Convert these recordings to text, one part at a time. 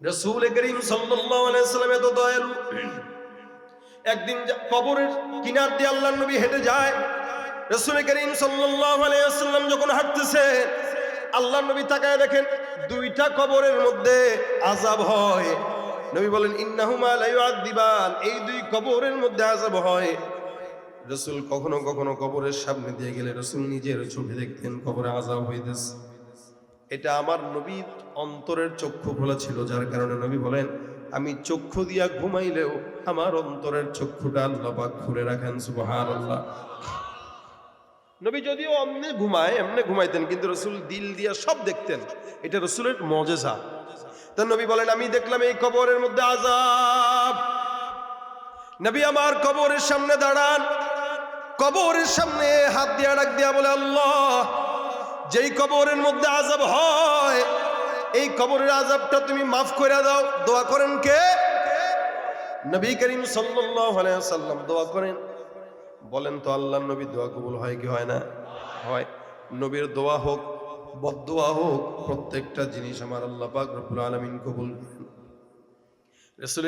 রসুল করিম সাল্লাম এত দয়ালু। একদিন কবরের কিনার দিয়ে আল্লাহ নবী হেঁটে যায়। রসুল করিম সাল্লাম যখন হাঁটতেছে আল্লাহ নবী তাকায় দেখেন দুইটা কবরের মধ্যে আজাব হয়। নবী বলেন, ইন্নাহুমা ইউআযিবান এই দুই কবরের মধ্যে আজাব হয়। রসুল কখনো কখনো কবরের সামনে দিয়ে গেলে রসুল নিজের চোখে দেখতেন কবরে আযাব হইতেছে। এটা আমার নবীর অন্তরের চক্ষু খোলা ছিল যার কারণে নবী বলেন, আমি চক্ষু দিয়া ঘুমাইলেও আমার অন্তরের চক্ষুটা আল্লাহ পাক খুলে রাখেন, সুবহানাল্লাহ। নবী যদিও অমনে ঘুমায়, এমনি ঘুমাইতেন, কিন্তু রসুল দিল দিয়া সব দেখতেন। এটা রসুলের মজেজা। তা নবী বলেন, আমি দেখলাম এই কবরের মধ্যে আজাব নবী আমার কবরের সামনে দাঁড়ান। কবরের সামনে হাত দিয়া ডাক দিয়া বলে, আল্লাহ যেই কবরের মধ্যে আজাব হয়, এই কবরের আজাবটা তুমি মাফ করে দাও। দোয়া করেন কে? নবী করিম সাল্লাম দোয়া করেন। বলেন তো আল্লাহ নবী দোয়া কবুল হয় কি হয় না? হয়। নবীর দোয়া হোক, বদদোয়া হোক, প্রত্যেকটা জিনিস আমার আল্লাহ পাক আলামিন কবুল করেন।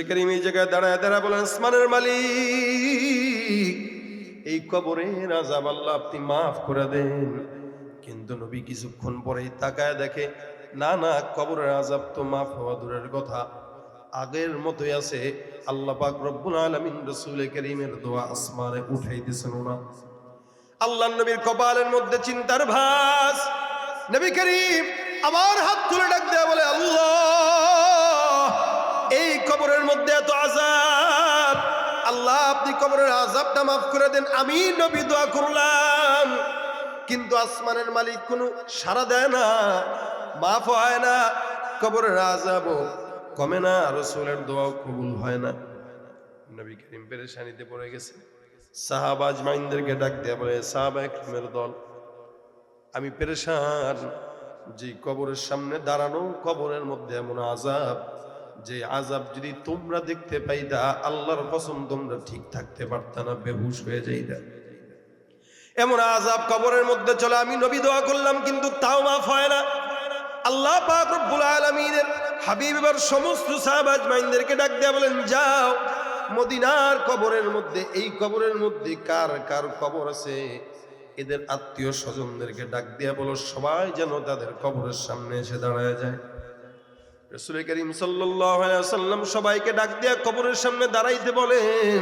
করিম এই জায়গায় দাঁড়ায় দাঁড়ায় বলেন, আসমানের মালিক, এই কবরের আজাব আল্লাহ আপনি মাফ করে দেন। কিন্তু নবী কিছুক্ষণ পরেই তাকায় দেখে, না না, কবরের আজাব তো মাফ হওয়া দূরের কথা। আগের মতোই আছে। আল্লাহ পাক রব্বুল আলামিন রসুল করিমের দোয়া আসমানে উঠাইতেছেন না আল্লাহ নবীর কপালের মধ্যে চিন্তার ভাস নবী করিম আমার হাত তুলে ডাক দেয়া বলে, আল্লাহ, এই কবরের মধ্যে এত আজাব আল্লাহ, আপনি কবরের আজাবটা মাফ করে দেন। আমি নবী দোয়া করলাম। কিন্তু আসমানের মালিক কোনো সারা দেয় না, মাফ হয় না, কবরের আজাবও কমে না, রসুলের দোয়াও কবুল হয় না। নবী করিম পেরেশানিতে পড়ে গেছে। সাহাবা আজমাইনদেরকে ডাক দেয়া বলে, সাহাবা একরমের দল, আমি পেরেশান, যে কবরের সামনে দাঁড়ানো, কবরের মধ্যে এমন আজাব যে আজাব যদি তোমরা দেখতে পাইতা, আল্লাহর কসম তোমরা ঠিক থাকতে পারতা না, বেহুশ হয়ে যাইতা। এমন আজাব কবরের মধ্যে চলে, আমি নবী দোয়া করলাম, কিন্তু তাও মাফ হয় না। আল্লাহ পাক রব্বুল আলামিনের হাবিব এবার সমস্ত সাহাবা আজমাইনদেরকে ডাক দেয়া বলেন, যাও, মদিনার কবরের মধ্যে, এই কবরের মধ্যে কার কার কবর আছে? এদের আত্মীয় স্বজনদেরকে ডাক দিয়া বলো, সবাই যেন তাদের কবরের সামনে এসে দাঁড়ায় যায়। রসুল করিম সাল্লাম সবাইকে ডাক দিয়া কবরের সামনে দাঁড়াইতে বলেন,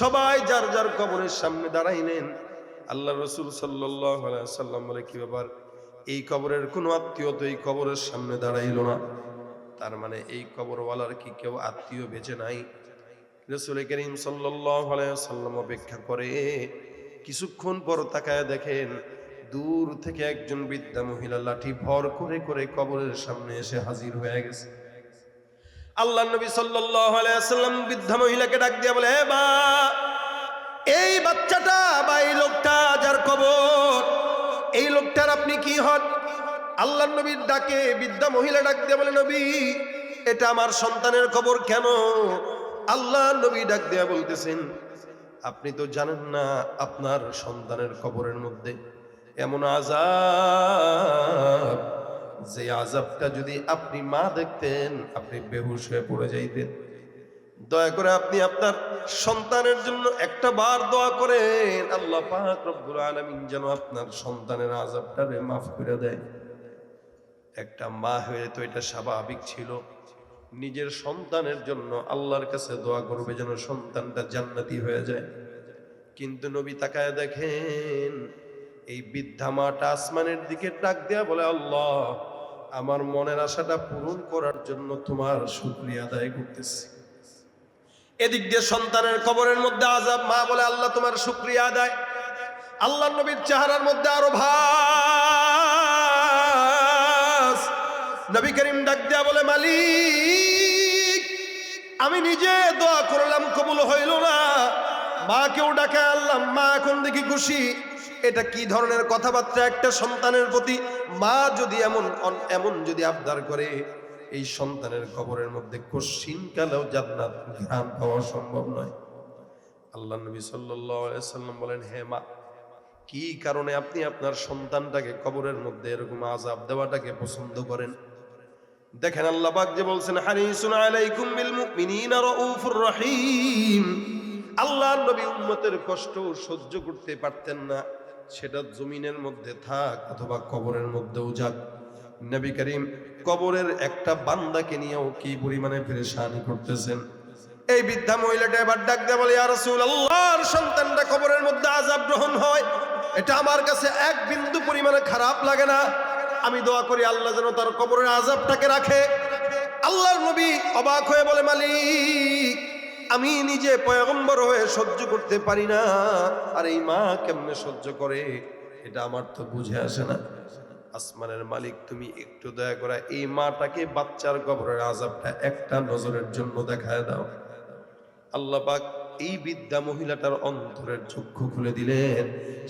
সবাই যার যার কবরের সামনে দাঁড়াইলেন আল্লাহ রসুল সাল্লাম বলে, কি ব্যাপার? এই কবরের কোনো আত্মীয় তো এই কবরের সামনে দাঁড়াইল না? তার মানে এই কবরওয়ালার কি কেউ আত্মীয় বেঁচে নাই? রসুল করিম সাল্লাম অপেক্ষা করে। কিছুক্ষণ পর তাকায় দেখেন, দূর থেকে একজন বৃদ্ধা মহিলা লাঠি ভর করে করে কবরের সামনে এসে হাজির হয়ে গেছে। আল্লাহ নবী সাল্লাম বৃদ্ধা মহিলাকে ডাক দিয়া বলে, "এ বা এই বাচ্চাটা বা এই লোকটা যার কবর, এই লোকটার আপনি কি হন? আল্লাহ নবীর ডাকে বৃদ্ধা মহিলা ডাক দিয়ে বলে, নবী, এটা আমার সন্তানের খবর কেন? আল্লাহ নবী ডাক দেয়া বলতেছেন, আপনি তো জানেন না আপনার সন্তানের কবরের মধ্যে এমন আজাব যে আজাবটা যদি আপনি মা দেখতেন, আপনি বেহুশ হয়ে পড়ে যাইতেন। দয়া করে আপনি আপনার সন্তানের জন্য একটা বার দোয়া করেন, আল্লাহ রব্বুল যেন আপনার সন্তানের আজাবটারে মাফ করে দেয়। একটা মা হয়ে তো এটা স্বাভাবিক ছিল। নিজের সন্তানের জন্য আল্লাহর কাছে দোয়া করবে যেন সন্তানটা জান্নাতি হয়ে যায়। কিন্তু নবী তাকায় দেখেন, এই বৃদ্ধা মাটা আসমানের দিকে ডাক দেয়া বলে, আল্লাহ, আমার মনের আশাটা পূরণ করার জন্য তোমার শুক্রিয়া আদায় করতেছি। এদিক দিয়ে সন্তানের কবরের মধ্যে আজাব মা বলে, আল্লাহ তোমার শুক্রিয়া আদায়। আল্লাহ নবীর চেহারার মধ্যে আরও ভাস। নবী করিম ডাক দেয়া বলে, মালিক, আমি নিজে দোয়া করলাম, কবুল হইল না। মা কেউ ডাকে, আল্লাহ, মা এখন দেখি খুশি। এটা কি ধরনের কথাবার্তা? একটা সন্তানের প্রতি মা যদি এমন এমন যদি আবদার করে এই সন্তানের কবরের মধ্যে কশিন কালেও জান্নাত, ঘ্রাণ পাওয়া সম্ভব নয়। আল্লাহ নবী সাল্লাম বলেন, হে মা, কি কারণে আপনি আপনার সন্তানটাকে কবরের মধ্যে এরকম আজাব দেওয়াটাকে পছন্দ করেন? দেখেন আল্লাহ যে বলছেন, হারিসুন আলাইকুম আল্লাহর নবী উম্মতের কষ্ট সহ্য করতে পারতেন না। সেটা জমিনের মধ্যে থাক অথবা কবরের মধ্যেও যাক। নবী করিম কবরের একটা বান্দাকে নিয়েও কি পরিমাণে পেরেশানি করতেছেন? এই বৃদ্ধা মহিলাটা এবার ডাক দেয় বলে, ইয়া রাসূলুল্লাহর সন্তানটা কবরের মধ্যে আযাব গ্রহণ হয়। এটা আমার কাছে এক বিন্দু পরিমাণে খারাপ লাগে না। আমি দোয়া করি আল্লাহ যেন তার কবরের আযাবটাকে রাখে। আল্লাহর নবী অবাক হয়ে বলে, মালিক, আমি নিজে পয়গম্বর হয়ে সহ্য করতে পারি না। আর এই মা কেমনে সহ্য করে? এটা আমার তো বুঝে আসে না। আসমানের মালিক, তুমি একটু দয়া করা এই মাটাকে বাচ্চার কবরের আজাবটা একটা নজরের জন্য দেখায় দাও। আল্লাহ পাক এই বিদ্যা মহিলাটার অন্তরের চক্ষু খুলে দিলেন।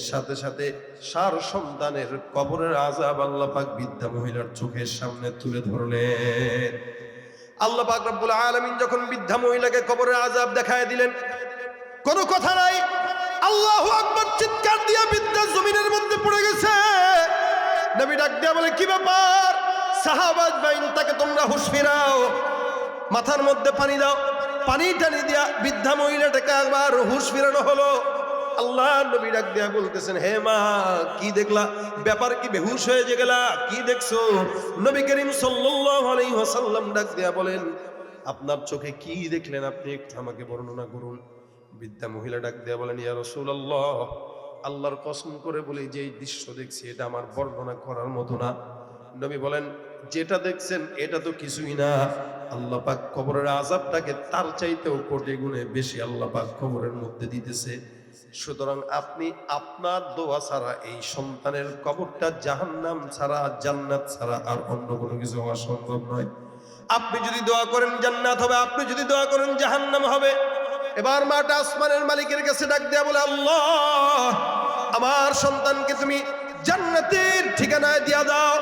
সাথে সাথে সার সন্তানের কবরের আজাব আল্লাহ পাক বিদ্যা মহিলার চোখের সামনে তুলে ধরলেন। আল্লাহ পাক রব্বুল আলামিন যখন বৃদ্ধা মহিলাকে কবরের আজাব দেখায় দিলেন, কোনো কথা নাই, আল্লাহ আকবার চিৎকার দিয়ে বিদ্যা জমিনের মধ্যে পড়ে গেছে। নবী ডাক দিয়া বলে, কি ব্যাপার? সাহাবাজ বাইন তাকে তোমরা হুশ ফিরাও। মাথার মধ্যে পানি দাও। পানি টানি দিয়া বৃদ্ধা মহিলাটাকে একবার হুশ ফিরানো হলো। আল্লাহ নবী ডাক দিয়া বলতেছেন, হে মা, কি দেখলা? ব্যাপার কি বেহুশ হয়ে যে গেলা? কি দেখছ? নবী করিম সাল্লাল্লাহু আলাইহি ওয়াসাল্লাম ডাক দিয়া বলেন, আপনার চোখে কি দেখলেন? আপনি একটু আমাকে বর্ণনা করুন। বৃদ্ধা মহিলা ডাক দিয়া বলেন, ইয়া রাসূলুল্লাহ আল্লাহর কসম করে বলি যে দৃশ্য দেখছি, এটা আমার বর্ণনা করার মতো না। নবী বলেন, যেটা দেখছেন, এটা তো কিছুই না। আল্লাহ পাক কবরের আজাবটাকে তার চাইতেও কোটি গুণে বেশি আল্লাহ পাক কবরের মধ্যে দিতেছে। সুতরাং আপনি আপনার দোয়া ছাড়া, এই সন্তানের কবরটা জাহান্নাম ছাড়া, জান্নাত ছাড়া আর অন্য কোনো কিছু হওয়া সম্ভব নয়। আপনি যদি দোয়া করেন জান্নাত হবে, আপনি যদি দোয়া করেন জাহান্নাম হবে। এবার মাটা আসমানের মালিকের কাছে ডাক দেয়া বলে, আল্লাহ, আমার সন্তানকে তুমি জান্নাতের ঠিকানায় দিয়া দাও।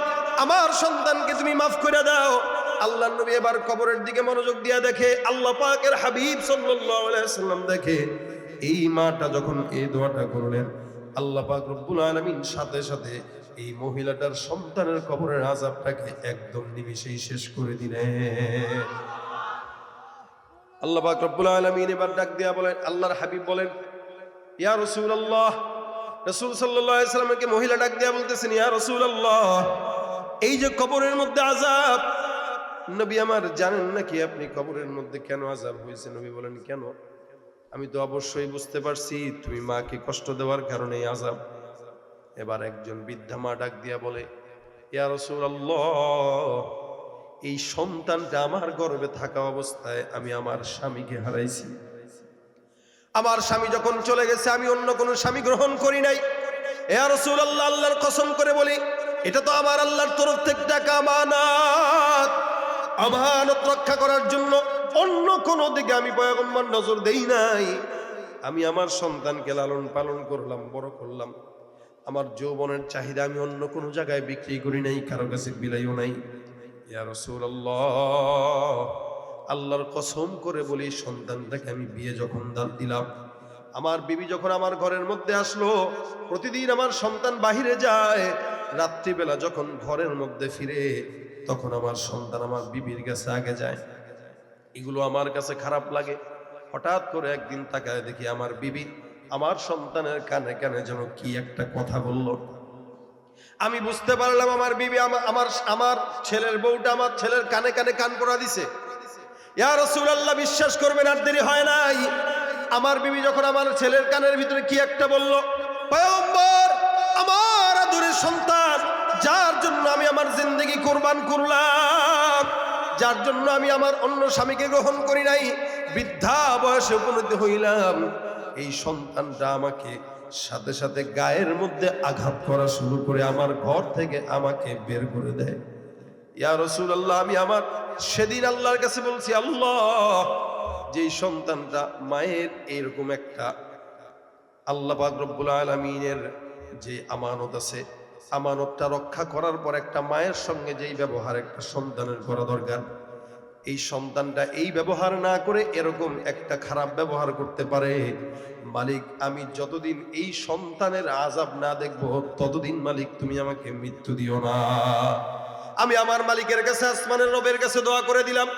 আমার সন্তানকে তুমি মাফ করে দাও। আল্লাহ নবী এবার কবরের দিকে মনোযোগ দিয়া দেখে, আল্লাহ পাকের হাবিব সাল্লাম দেখে, এই মাটা যখন এই দোয়াটা করলেন, আল্লাহ পাক রব্বুল আলামিন সাথে সাথে এই মহিলাটার সন্তানের কবরের আযাবটাকে একদম নিমিষেই শেষ করে দিলেন। আল্লাহ পাক রব্বুল আলামিন এবার ডাক দিয়া বলেন, আল্লাহর হাবিব বলেন, ইয়া রাসূল সাল্লাল্লাহু আলাইহি সাল্লামকে মহিলা ডাক দিয়া বলতেছেন, ইয়া রাসূলুল্লাহ, এই যে কবরের মধ্যে আযাব। নবী, আমার জানেন নাকি আপনি কবরের মধ্যে কেন আযাব হয়েছে? নবী বলেন, কেন? আমি তো অবশ্যই বুঝতে পারছি, তুমি মাকে কষ্ট দেওয়ার কারণে আযাব। এবার একজন বৃদ্ধা মা ডাক দিয়া বলে, ইয়া রাসূলুল্লাহ এই সন্তানটা আমার গর্বে থাকা অবস্থায় আমি আমার স্বামীকে হারাইছি। আমার স্বামী যখন চলে গেছে, আমি অন্য কোনো স্বামী গ্রহণ করি নাই। আল্লাহ আল্লাহর কসম করে বলি, এটা তো আমার আল্লাহর তরফ থেকে টাকা আমানত। আমানত রক্ষা করার জন্য অন্য কোনো দিকে আমি পয়গম্বর নজর দেই নাই। আমি আমার সন্তানকে লালন পালন করলাম, বড় করলাম। আমার যৌবনের চাহিদা আমি অন্য কোনো জায়গায় বিক্রি করি নাই, কারও কাছে বিলাইও নাই। আল্লাহর কসম করে বলি, সন্তানটাকে আমি বিয়ে যখন দান দিলাম, আমার বিবি যখন আমার ঘরের মধ্যে আসলো, প্রতিদিন আমার সন্তান বাহিরে যায়, রাত্রিবেলা যখন ঘরের মধ্যে ফিরে, তখন আমার সন্তান আমার বিবির কাছে আগে যায়। এগুলো আমার কাছে খারাপ লাগে। হঠাৎ করে একদিন তাকায় দেখি আমার বিবি আমার সন্তানের কানে কানে যেন কি একটা কথা বলল। আমি বুঝতে পারলাম আমার বিবি আমা- আমার আমার ছেলের বউটা আমার ছেলের কানে কানে কান পড়া দিছে। ইয়া রাসূলুল্লাহ, বিশ্বাস করবেন আর দেরি হয় নাই। আমার বিবি যখন আমার ছেলের কানের ভিতরে কি একটা বলল, পয়গম্বর, আমার আদরের সন্তান, যার জন্য আমি আমার জিন্দগি কুরবান করলাম, যার জন্য আমি আমার অন্য স্বামীকে গ্রহণ করি নাই, বৃদ্ধা বয়সে উপনীত হইলাম, এই সন্তানটা আমাকে সাথে সাথে গায়ের মধ্যে আঘাত করা শুরু করে আমার ঘর থেকে আমাকে বের করে দেয়। ইয়া রসুল আল্লাহ আমি আমার সেদিন আল্লাহর কাছে বলছি, আল্লাহ যে সন্তানটা মায়ের এরকম একটা আল্লাহ রব্বুল আলমিনের যে আমানত আছে, আমানতটা রক্ষা করার পর একটা মায়ের সঙ্গে যেই ব্যবহার একটা সন্তানের করা দরকার এই সন্তানটা এই ব্যবহার না করে এরকম একটা খারাপ ব্যবহার করতে পারে। মালিক, আমি যতদিন এই সন্তানের আজাব না দেখব, ততদিন মালিক, তুমি আমাকে মৃত্যু দিও না। আমি আমার মালিকের কাছে, আসমানের রবের কাছে দোয়া করে দিলাম।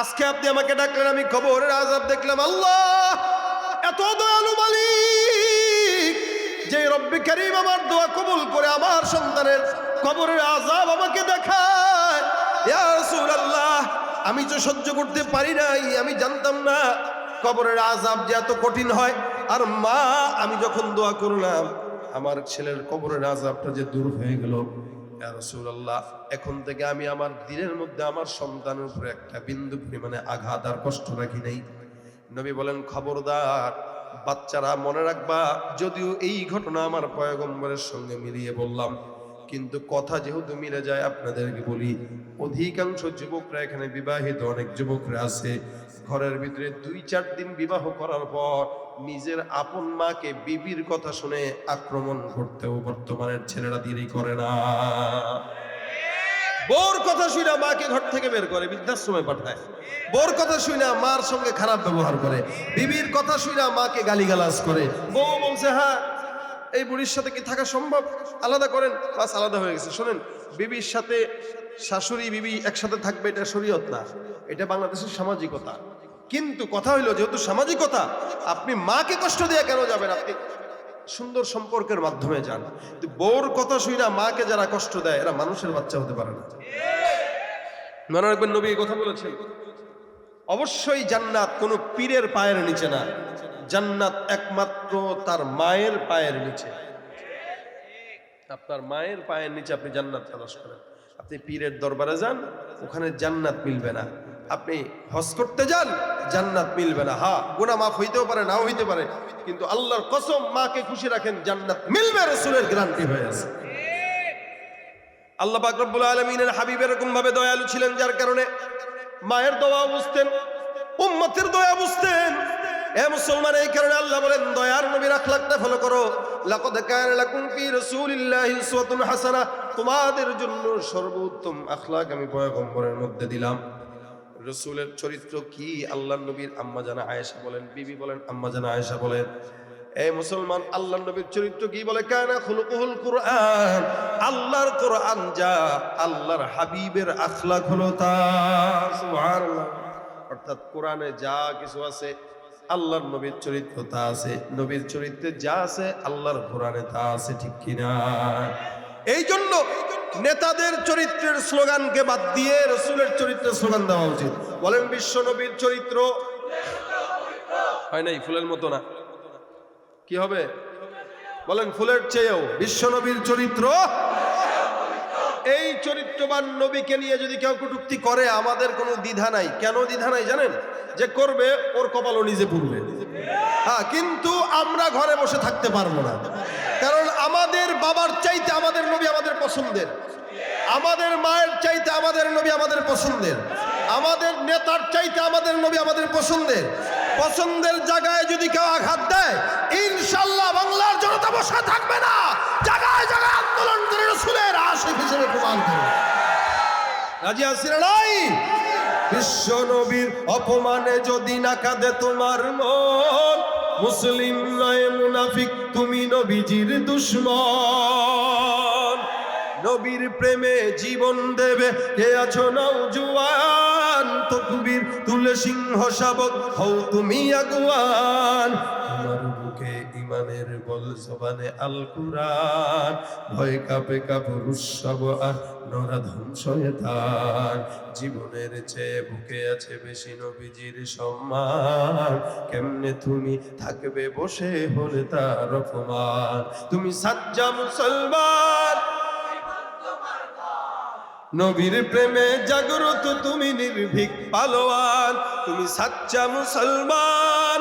আজকে আপনি আমাকে ডাকলেন, আমি খবরের আজাব দেখলাম। আল্লাহ, এত দয়ালু মালিক, যে রব্বি করিম আমার দোয়া কবুল করে আমার সন্তানের কবরের আজাব আমাকে দেখায়। রাসূলুল্লাহ আমি তো সহ্য করতে পারি নাই, আমি জানতাম না কবরের আজাব যে এত কঠিন হয়। আর মা, আমি যখন দোয়া করলাম, আমার ছেলের কবরের আজাবটা যে দূর হয়ে গেল। রাসূলুল্লাহ, এখন থেকে আমি আমার দিনের মধ্যে আমার সন্তানের উপরে একটা বিন্দু পরিমাণে আঘাত আর কষ্ট রাখি নাই। নবী বলেন, খবরদার, বাচ্চারা মনে রাখবা, যদিও এই ঘটনা আমার পয়গম্বরের সঙ্গে মিলিয়ে বললাম কিন্তু কথা যেহেতু মিলে যায়, আপনাদেরকে বলি, অধিকাংশ যুবকরা এখানে বিবাহিত, অনেক যুবকরা আছে। ঘরের ভিতরে দুই চার দিন বিবাহ করার পর নিজের আপন মাকে বিবির কথা শুনে আক্রমণ করতেও বর্তমানের ছেলেরা দেরি করে না। বোর কথা শুনে মাকে ঘর থেকে বের করে, বৃদ্ধাশ্রমে পাঠায়। বোর কথা শুনে মার সঙ্গে খারাপ ব্যবহার করে, বিবির কথা শুনে মাকে গালিগালাজ করে। বউ বলছে হ্যাঁ এই বুড়ির সাথে কি থাকা সম্ভব? আলাদা করেন। বাস আলাদা হয়ে গেছে। শোনেন, বিবির সাথে শাশুড়ি, বিবি একসাথে থাকবে, এটা শরীয়ত না। এটা বাংলাদেশের সামাজিকতা। কিন্তু কথা হইল, যেহেতু সামাজিকতা, আপনি মাকে কষ্ট দিয়ে কেন যাবেন? আপনি সুন্দর সম্পর্কের মাধ্যমে যান। বউর কথা শুই না মাকে যারা কষ্ট দেয়, এরা মানুষের বাচ্চা হতে পারে না। মনে রাখবেন, নবী কথা বলেছেন। অবশ্যই জান্নাত কোনো পীরের পায়ের নিচে না। জান্নাত একমাত্র তার মায়ের পায়ের নিচে। আপনার মায়ের পায়ের নিচে আপনি জান্নাত তালাশ করেন। আপনি পীরের দরবারে যান, ওখানে জান্নাত মিলবে না। আপনি হজ করতে যান, জান্নাত মিলবে না। হা গুনাহ মাফ হইতেও পারে, নাও হইতে পারে। কিন্তু আল্লাহর কসম, মাকে খুশি রাখেন, জান্নাত মিলবে, রসুলের গ্যারান্টি হয়ে আছে। আল্লাহ পাক রব্বুল আলমিনের হাবিব এরকম ভাবে দয়ালু ছিলেন, যার কারণে মায়ের দোয়া বুঝতেন, উম্মতের দয়া বুঝতেন। এ মুসলমান, এই কারণে আল্লাহ বলেন, দয়ার নবীর আখলাকটা ফলো করো। লাকাদ কানা লাকুম ফি রাসূলিল্লাহি উসওয়াতুন হাসানা। তোমাদের জন্য সর্বোত্তম আখলাক আমি পয়গম্বরের মধ্যে দিলাম। রসুলের চরিত্র কি? আল্লাহ নবীর আম্মা জানা আয়েশা বলেন, বিবি বলেন, আম্মা জানা আয়েশা বলেন। এই মুসলমান আল্লাহ নবীর চরিত্র কি বলে? কানা খুলুকুহুল কুরআন। আল্লাহর কোরআন যা আল্লাহর হাবিবের আখলাক হলো তা। সুবহানাল্লাহ। অর্থাৎ কোরআনে যা কিছু আছে আল্লাহর নবীর চরিত্র তা আছে, নবীর চরিত্রে যা আছে আল্লাহর কোরআনে তা আছে, ঠিক কিনা? এই জন্য নেতাদের চরিত্রের স্লোগানকে বাদ দিয়ে রসুলের চরিত্রের স্লোগান দেওয়া উচিত। বলেন, বিশ্ব নবীর চরিত্র হয় নাই? ফুলের মতো না। কি হবে? বলেন, ফুলের চেয়েও বিশ্বনবীর চরিত্র এই চরিত্রবান নবীকে নিয়ে যদি কেউ কটুক্তি করে, আমাদের কোনো দ্বিধা নাই। কেন দ্বিধা নাই জানেন? যে করবে, ওর কপালও নিজে পুরবে হ্যাঁ কিন্তু আমরা ঘরে বসে থাকতে পারব না। কারণ আমাদের বাবার চাইতে আমাদের নবী আমাদের পছন্দের। আমাদের মায়ের চাইতে আমাদের নবী আমাদের পছন্দের। আমাদের নেতার চাইতে আমাদের নবী আমাদের পছন্দের। পছন্দের জায়গায় যদি কেউ আঘাত দেয় ইনশাল্লাহ বাংলার জনতা বসে থাকবে না। জায়গায় জায়গায় আন্দোলন করে রসুলের আশেখ হিসেবে প্রমাণ করে রাজি আসির বিশ্ব নবীর অপমানে যদি না কাঁদে তোমার মন, মুসলিম নয় মুনাফিক, তুমি নবীজির দুশ্মন। নবীর প্রেমে জীবন দেবে, কে আছো নৌজুয়ান তকবীর, তুলে সিংহ শাবক, হও তুমি আগুয়ান। তোমার বুকে ইমানের বল জবানে আল কুরআন ভয় কাপে কাপড় উৎসব আর নরা নরাধন শয়তান। জীবনের চেয়ে বুকে আছে বেশি নবীজির সম্মান। কেমনে তুমি থাকবে বসে হলে তার অপমান? তুমি সাজ্জা মুসলমান। নবীর প্রেমে জাগ্রত তুমি নির্ভীক পালোয়ান, তুমি সাচ্চা মুসলমান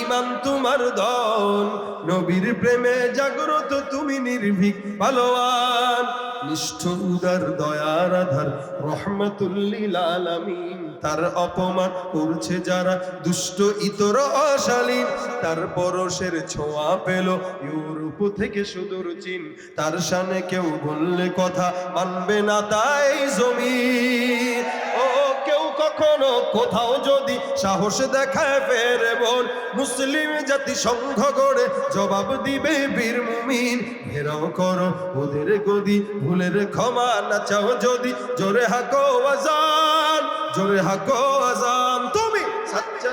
ইমান তোমার ধন। নবীর প্রেমে জাগ্রত তুমি নির্ভীক পালোয়ান। নিষ্ঠ উদার দয়ার আধার রহমতুল্লিল আলামিন। তার অপমান করছে যারা দুষ্ট, ইতর, অশালীন। তার পরশের ছোঁয়া পেল ইউরোপ থেকে সুদূর চীন। তার সামনে কেউ বললে কথা মানবে না তাই জমি। ও কখনো কোথাও যদি সাহস দেখায় ফেরে বোন, মুসলিম জাতি সংঘ করে জবাব দিবে বীর মুমিন। ঘেরাও করো ওদের গদি, ভুলের ক্ষমা না চাও যদি। জোরে হাকো আজান, জোরে হাকো আজান। তুমি সাচ্চা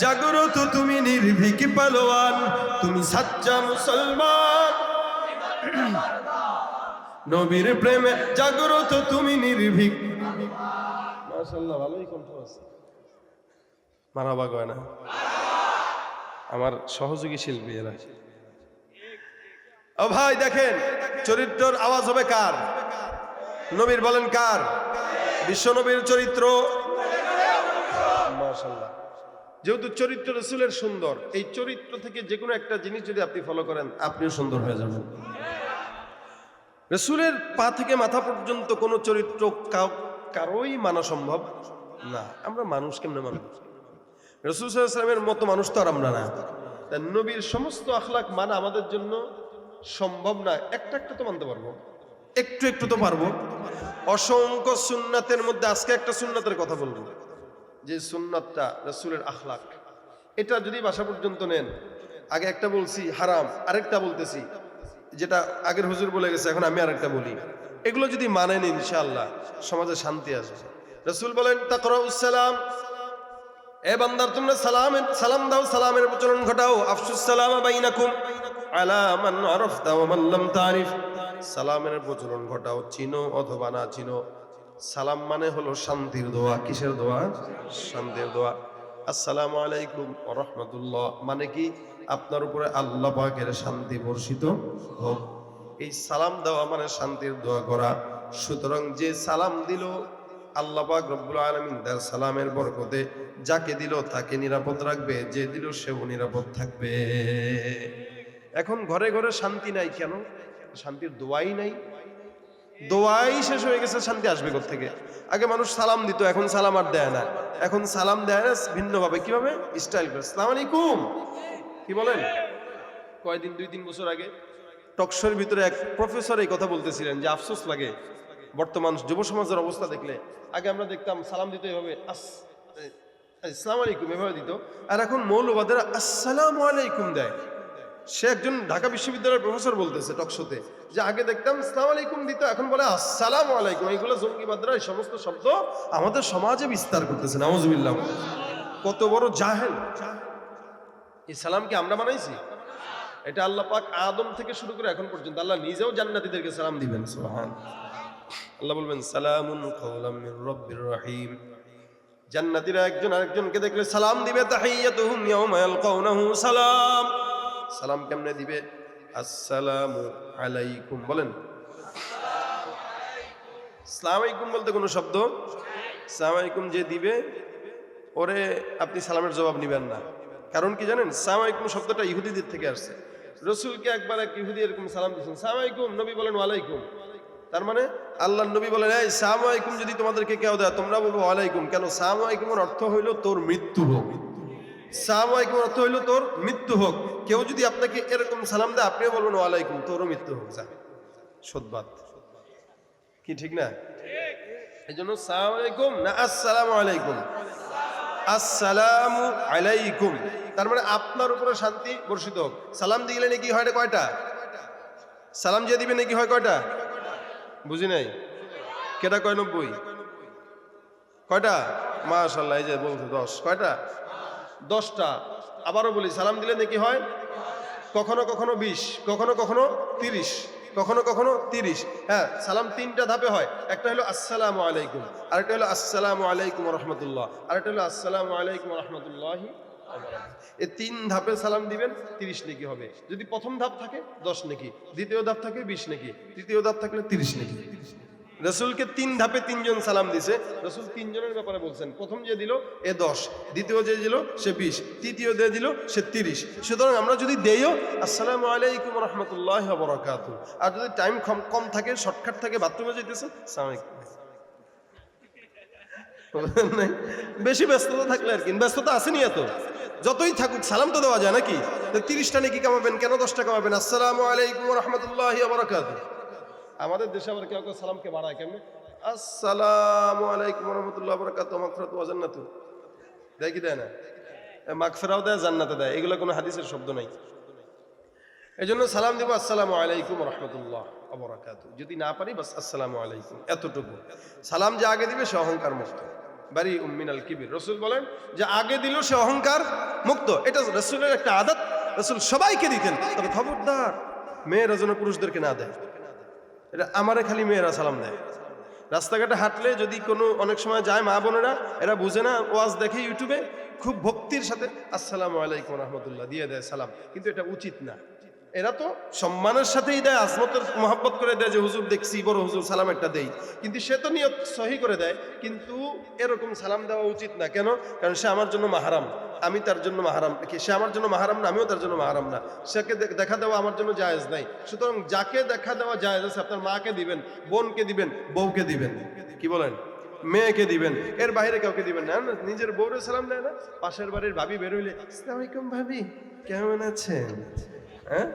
জাগ্রত তুমি নির্ভীক পালোয়ান, তুমি সাচ্চা মুসলমান। নবীর প্রেমে জাগ্রত তুমি নির্ভীক। মাশাআল্লাহ, ভালোই কণ্ঠ আছে। মারাবা গয়না আমার সহযোগী শিল্পী এরা। ও ভাই, দেখেন, চরিত্রর আওয়াজ হবে কার? নবীর বলেন কার? বিশ্ব নবীর চরিত্র। মাশাআল্লাহ। যেহেতু চরিত্র রসুলের সুন্দর, এই চরিত্র থেকে যে কোনো একটা জিনিস যদি আপনি ফলো করেন, আপনিও সুন্দর হয়ে যাবেন। রসুলের পা থেকে মাথা পর্যন্ত কোনো চরিত্র কারোই মানা সম্ভব না। আমরা মানুষ কেমনে মানুষ রসুল সাল্লামের মতো মানুষ তো আর আমরা না। তাই নবীর সমস্ত আখলাক মানা আমাদের জন্য সম্ভব না। একটা একটা তো মানতে পারব। একটু একটু তো পারব। অসংখ্য সুন্নাতের মধ্যে আজকে একটা সুন্নাতের কথা বলব। যে সুন্নাতটা রসুলের আখলাক। এটা যদি বাসা পর্যন্ত নেন, আগে একটা বলছি, হারাম। আরেকটা বলতেছি যেটা আগের হুজুর বলে গেছে, এখন আমি আরেকটা বলি। এগুলো যদি মানেন, ইনশাআল্লাহ, সমাজে শান্তি আসবে। রসুল বলেন তাকরাউসালাম এ বান্দার তোমরা সালাম সালাম দাও, সালামের প্রচলন ঘটাও। আফসুস সালাম বাইনাকুম আলা মান আরফতা ওয়া মান লাম তারিফ সালামের প্রচলন ঘটাও, চিনো অথবা না চিনো। সালাম মানে হলো শান্তির দোয়া। কিসের দোয়া? শান্তির দোয়া। আসসালামু আলাইকুম ওয়া রাহমাতুল্লাহ। মানে কি? আপনার উপরে আল্লাহ পাকের শান্তি বর্ষিত হোক। এই সালাম দেওয়া মানে শান্তির দোয়া করা। সুতরাং যে সালাম দিল, আল্লাহ পাক রব্বুল আলামিন তার সালামের বরকতে যাকে দিল তাকে নিরাপদ রাখবে, যে দিল সেও নিরাপদ থাকবে। এখন ঘরে ঘরে শান্তি নাই কেন? শান্তির দোয়াই নাই। দোয়াই শেষ হয়ে গেছে, শান্তি আসবে থেকে আগে মানুষ সালাম দিত, এখন সালাম আর দেয় না। এখন সালাম দেয় না ভিন্নভাবে। কীভাবে? স্টাইল করে। সালাম আলাইকুম। কি বলেন? কয়দিন দুই তিন বছর আগে? টকশোর ভিতরে এক প্রফেসর এই কথা বলতেছিলেন যে আফসোস লাগে। বর্তমান যুব সমাজের অবস্থা দেখলে। আগে আমরা দেখতাম সালাম দিতে এভাবে আস আসসালামু আলাইকুম, এভাবে দিত। আর এখন মৌলবাদের আসসালামু আলাইকুম দেয়। সে একজন ঢাকা বিশ্ববিদ্যালয়ের প্রফেসর বলতেছে টকশোতে যে আগে দেখতাম সালাম আলাইকুম দিত, এখন বলে আসসালামু আলাইকুম। এইগুলো জঙ্গিবাদরা এই সমস্ত শব্দ আমাদের সমাজে বিস্তার করতেছে, নাউজুবিল্লাহ। কত বড় জাহেল। এই সালামকে আমরা বানাইছি? এটা আল্লাহ পাক আদম থেকে শুরু করে এখন পর্যন্ত আল্লাহ নিজেও জান্নাতীদেরকে সালাম দিবেন, সুবহান। আল্লাহ বলবেন, সালামুন কাওলাম মির রাব্বির রহিম। জান্নাতীরা একজন আরেকজনকে দেখলে সালাম দিবে, তাহিয়াতুহুম ইয়াউমা ইয়ালকাউনাহু সালাম। সালাম কেমনে দিবে? আসসালামু আলাইকুম। বলেন। আসসালামু আলাইকুম বলতে কোনো শব্দ? আসসালামু আলাইকুম যে দিবে, ওরে আপনি সালামের জবাব নিবেন না। কারণ কি জানেন? সালাম আলাইকুম শব্দটা ইহুদিদের থেকে আসছে। রসুলকে একবার এক ইহুদি এরকম সালাম দিয়েছেন সালাম আলাইকুম নবী বলেন ওয়ালাইকুম তার মানে আল্লাহ নবী বলেন এই সালাম আলাইকুম যদি তোমাদেরকে কেউ দেয় তোমরা বলব ওয়ালাইকুম কেন? সালাম আলাইকুমের অর্থ হইল তোর মৃত্যু হোক। সালাম আলাইকুম অর্থ হইল তোর মৃত্যু হোক। কেউ যদি আপনাকে এরকম সালাম দেয় আপনিও বলবেন ওয়ালাইকুম তোরও মৃত্যু হোক। যা সদবাদ কি ঠিক না? এই জন্য সালাম আলাইকুম না আসসালামু আলাইকুম। আসসালামু আলাইকুম। তার মানে আপনার উপরে শান্তি বর্ষিত হোক। সালাম দিলে নাকি হয় কয়টা? সালাম যে দিবে নাকি হয় কয়টা? বুঝি নাই? কেটা কয় নব্বই? কয়টা? মাশাল্লাহ এই যে বলছে দশ। কয়টা? দশটা। আবারও বলি, সালাম দিলে নাকি হয়? কখনো কখনো বিশ, কখনো কখনো তিরিশ। কখনো কখনো তিরিশ। হ্যাঁ সালাম তিনটা ধাপে হয়। একটা হলো আসসালামু আলাইকুম, আরেকটা হলো আসসালামু আলাইকুম রহমতুল্লাহ, আরেকটা হলো আসসালামু আলাইকুম রহমতুল্লাহ এই তিন ধাপে সালাম দিবেন, তিরিশ নাকি হবে। যদি প্রথম ধাপ থাকে, দশ নাকি। দ্বিতীয় ধাপ থাকে, বিশ নাকি। তৃতীয় ধাপ থাকলে তিরিশ নেকি। রসুলকে তিন ধাপে তিনজন সালাম দিছে। রসুল তিনজনের ব্যাপারে বলছেন, প্রথম যে দিল, এ দশ। দ্বিতীয় যে দিল, সে বিশ। তৃতীয় যে দিল, সে তিরিশ। সুতরাং আমরা যদি দেইও, আসসালামু আলাইকুম রহমতুল্লাহ বরাকাত। আর যদি টাইম কম কম থাকে, শর্টকাট থাকে, বাথরুমে যেতেছে? বেশি ব্যস্ততা থাকলে আর কি, ব্যস্ততা আসেনি এত। যতই থাকুক, সালাম তো দেওয়া যায় নাকি? তো তিরিশটা নাকি কামাবেন, কেন দশটা কামাবেন? আসসালামু আলাইকুম রহমতুল্লাহ বরাকাত। আমাদের দেশে আবার কেউ কেউ সালামকে বাড়ায় কেমনে? আসসালামু আলাইকুম রহমতুল্লাহ বরকাত মাগফিরাত ওয়া জান্নাতু দেয় কি দেয় না? এ মাগফিরাও দেয়, জান্নাতে দেয়। এগুলো কোনো হাদিসের শব্দ নাই। এই জন্য সালাম দিব, আসসালামু আলাইকুম রহমতুল্লাহ অবরাকাত যদি না পারি, বাস আসসালামু আলাইকুম। এতটুকু। সালাম যে আগে দিবে, সে অহংকার মুক্ত। বাড়ি উম্মিনাল কিবির। রসুল বলেন যে, আগে দিল, সে অহংকার মুক্ত। এটা রসুলের একটা আদত। রসুল সবাইকে দিতেন। তবে খবরদার, মেয়েরা যেন পুরুষদেরকে না দেয়। এটা আমারে খালি মেয়েরা সালাম দেয়। রাস্তাঘাটে হাঁটলে যদি কোনো অনেক সময় যায় মা বোনেরা, এরা বুঝে না, ওয়াজ দেখে ইউটিউবে খুব ভক্তির সাথে, আসসালামু আলাইকুম রহমতুল্লাহ দিয়ে দেয় সালাম। কিন্তু এটা উচিত না। এরা তো সম্মানের সাথেই দেয় আজমতের মহাব্বত করে দেয় যে হুজুর দেখছি বড় হুজুর সালাম একটা দেই। কিন্তু সে তো নিয়ত সহি করে দেয় কিন্তু এরকম সালাম দেওয়া উচিত না। কেন? কারণ সে আমার জন্য মাহারাম। আমি তার জন্য মাহারাম। সে আমার জন্য মাহারাম না? আমিও তার জন্য মাহারাম না। সেকে দেখা দেওয়া আমার জন্য জায়েজ নাই। সুতরাং যাকে দেখা দেওয়া জায়েজ আছে আপনার মাকে দিবেন বোনকে দিবেন বউকে দিবেন। কি বলেন? মেয়েকে দিবেন। এর বাইরে কাউকে দিবেন না। না, নিজের বউরে সালাম দেয় না। পাশের বাড়ির ভাবি বেরোইলে আসসালামু আলাইকুম ভাবি কেমন আছেন? হ্যাঁ?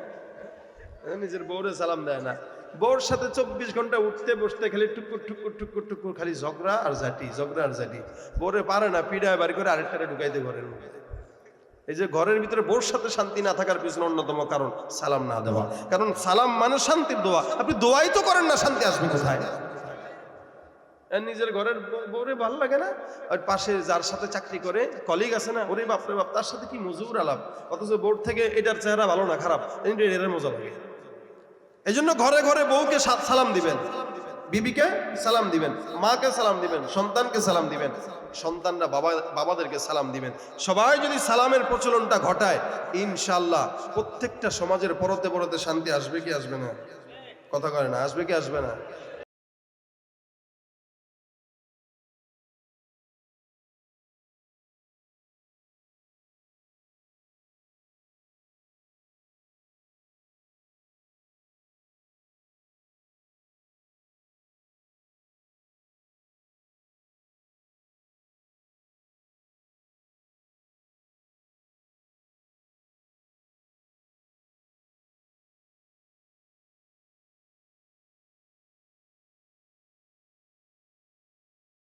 নিজের বউরে সালাম দেয় না। বউর সাথে চব্বিশ ঘণ্টা উঠতে বসতে খালি টুকুর টুকুর টুকুর টুকুর, খালি ঝগড়া আর জাটি ঝগড়া আর জাটি বউরে পারে না, পিড়ায় বাড়ি করে আরেকটারে ঢুকাইতে ঘরের মধ্যে। এই যে ঘরের ভিতরে বউর সাথে শান্তি না থাকার পিছনে অন্যতম কারণ সালাম না দেওয়া। কারণ সালাম মানে শান্তির দোয়া। আপনি দোয়াই তো করেন না, শান্তি আসবে কোথায়? নিজের ঘরের বউ- বউরে ভালো লাগে না? আর পাশে যার সাথে চাকরি করে কলিগ আছে না, ওরে বাপরে বাপ, তার সাথে কি মজুর আলাপ? অথচ বোর্ড থেকে এটার চেহারা ভালো না, খারাপ। এটার মজা লাগে। এই জন্য ঘরে ঘরে বউকে সাত সালাম দিবেন। বিবিকে সালাম দিবেন। মাকে সালাম দিবেন। সন্তানকে সালাম দিবেন। সন্তানরা বাবা, বাবাদেরকে সালাম দিবেন। সবাই যদি সালামের প্রচলনটা ঘটায় ইনশাল্লাহ প্রত্যেকটা সমাজের পরতে পরতে শান্তি আসবে কি আসবে না? কথা করে না, আসবে কি আসবে না?